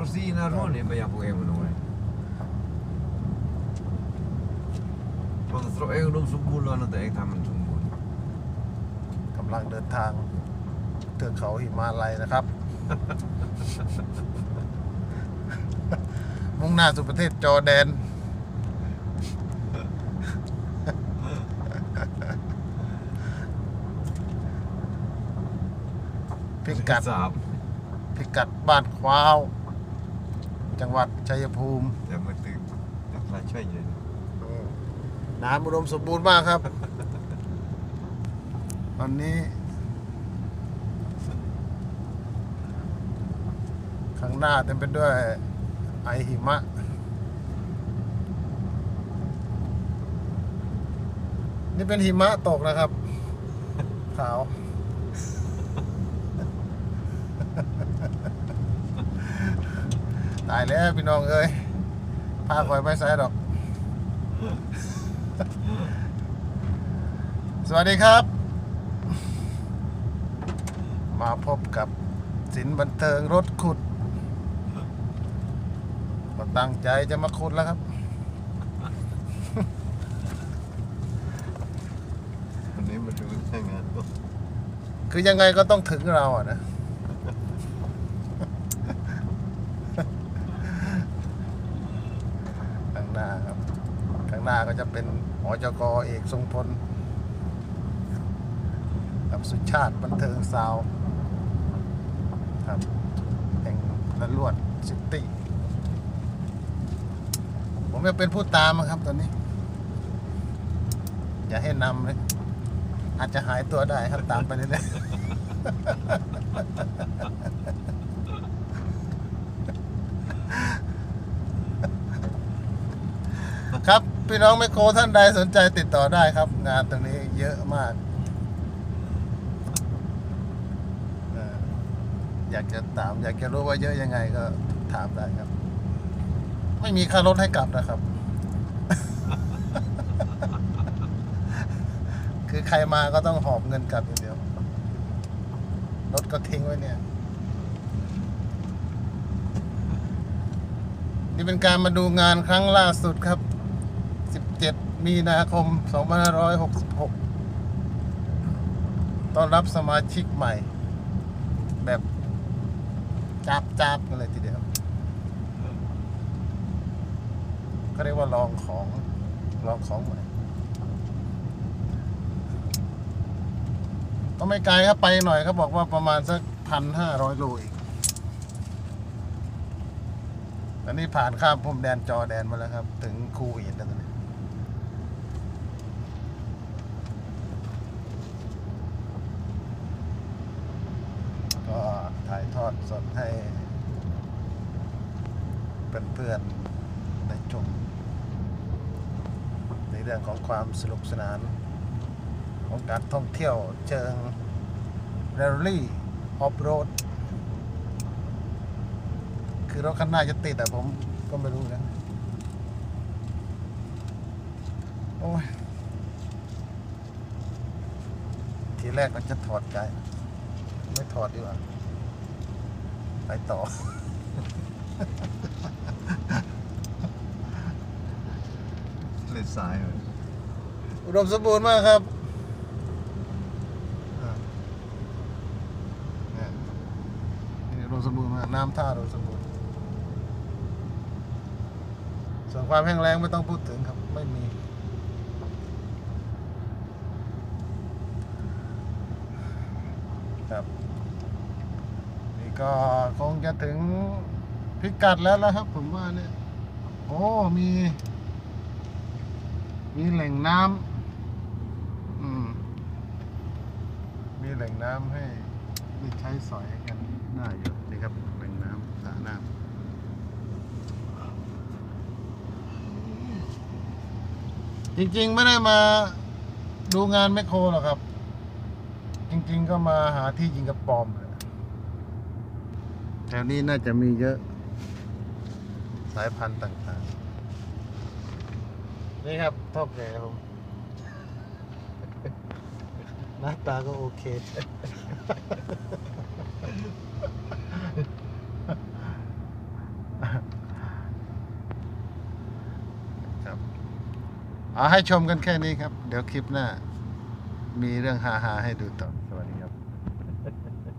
Così narrone vai a Pokémon ora. Quando trovo eu não sou bom lá no deck, tá muito bom. กำลังเดินทางเทือกเขาหิมาลัยนะครับ มุ่งหน้าสู่ประเทศจอร์แดน พิกัด Saab. พิกัดบ้านควาว จังหวัดชัยภูมิ Det var typ. Det var tjejer. น้ำอุดมสมบูรณ์มากครับตอนนี้ ข้างหน้าเต็มไปด้วยไอหิมะ นี่เป็นหิมะตกนะครับ ขาว ตายแล้วพี่น้องเอ้ยพาคอยไปใส่ดอก สวัสดีครับ มาพบกับสินบันเทิงรถขุดก็ตั้งใจจะมาขุดแล้วครับ Men det är med roligt pengar. คือยังไงก็ต้องถึงเราอะนะ ข้างหน้าครับ ข้างหน้าก็จะเป็นหอจกอเอกทรงพลกับสุชาติบันเทิงซาวครับแห่งละลวดซิตี้ผมจะเป็นผู้ตามครับตอนนี้ อย่าให้นำเลยอาจจะหายตัวได้ครับตามไปเรื่อยๆครับ พี่น้องไมโครท่านใดสนใจติดต่อได้ครับ งานตรงนี้เยอะมากเอ่ออยากจะถาม อยากจะรู้ว่าเยอะยังไงก็ถามได้ครับ ไม่มีค่ารถให้กลับนะครับ คือใครมาก็ต้องหอบเงินกลับอย่างเดียวรถก็ทิ้งไว้เนี่ย นี่เป็นการมาดูงานครั้งล่าสุดครับ 17 มีนาคม 2566 ต้อนรับสมาชิกใหม่ แบบจับจับๆกันเลยทีเดียวก็เรียกว่าลองของ ลองของใหม่ก็ไม่ไกลครับไปหน่อยเขาบอกว่าประมาณสักพันห้าร้อยโลอีกตอนนี้ผ่านข้ามพรมแดนจอร์แดนมาแล้วครับ ถึงคูเวตแล้วตอนนี้ก็ถ่ายทอ ดสดให้เพื่อนๆได้ชมในเรื่องของความสนุกสนาน ของการท่องเที่ยวเชิงแรลลี่ออฟโรดคือรถคันหน้าจะติดแต่ผมก็ไม่รู้นะโอ้ยทีแรกก็จะถอดใจ ไม่ถอดดีกว่า ไปต่อ Lite saj. อุดมสมบูรณ์มากครับอ่าเนี่ยนี่อุดมสมบูรณ์มาก น้ำท่าอุดมสมบูรณ์ ส่วนความแห้งแล้งไม่ต้องพูดถึงครับ ไม่มี ครับ นี่ ก็คงจะถึงพิกัดแล้วแล้วครับ ผมว่าเนี่ยโอ้มี มีแหล่งน้ำอืมมีแหล่งน้ำให้ได้ใช้สอยกันได้อยู่นี่ครับแหล่งน้ำสระน้ำจริงๆ ไม่ได้มาดูงานแมคโครหรอกครับ จริง ๆ ก็มาหาที่ยิงกระปอมเลย แถวนี้น่าจะมีเยอะ สายพันธุ์ต่างๆ นี่ครับท็อปแก่หน้าตาก็โอเค ครับเอาให้ชมกันแค่นี้ครับ เดี๋ยวคลิปหน้า มีเรื่องฮาๆให้ดูต่อ